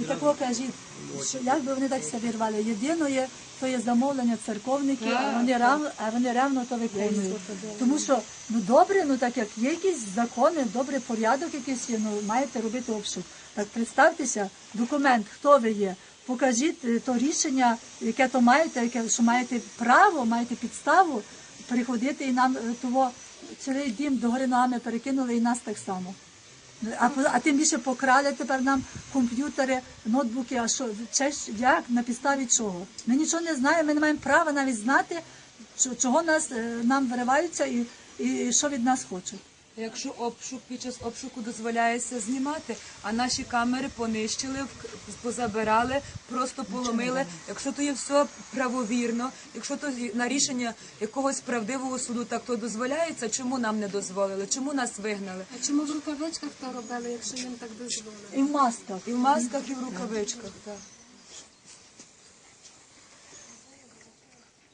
І такого кажіть, що як би вони так себе вірвали. Єдино є, то є замовлення церковників, а вони ревно, а вони ревно то виконують. Тому що ну добре, ну так як є якісь закони, добрий порядок якийсь є, ну маєте робити обшук. Так представтеся, документ, хто ви є. Покажіть е, то рішення, яке то маєте, яке що маєте право, маєте підставу приходити і нам е, того цілий дім до гори ногами перекинули і нас так само. А, а тим більше покрали тепер нам комп'ютери, ноутбуки. А що чи, як на підставі чого? Ми нічого не знаємо, ми не маємо права навіть знати, чо- чого нас е, нам вириваються і, і що від нас хочуть. Якщо обшук під час обшуку дозволяється знімати, а наші камери понищили, позабирали, просто поломили. Якщо то є все правовірно, якщо то на рішення якогось правдивого суду так то дозволяється, чому нам не дозволили? Чому нас вигнали? А чому в рукавичках то робили, якщо їм так дозволили? І в масках. І в масках, і в рукавичках. Так.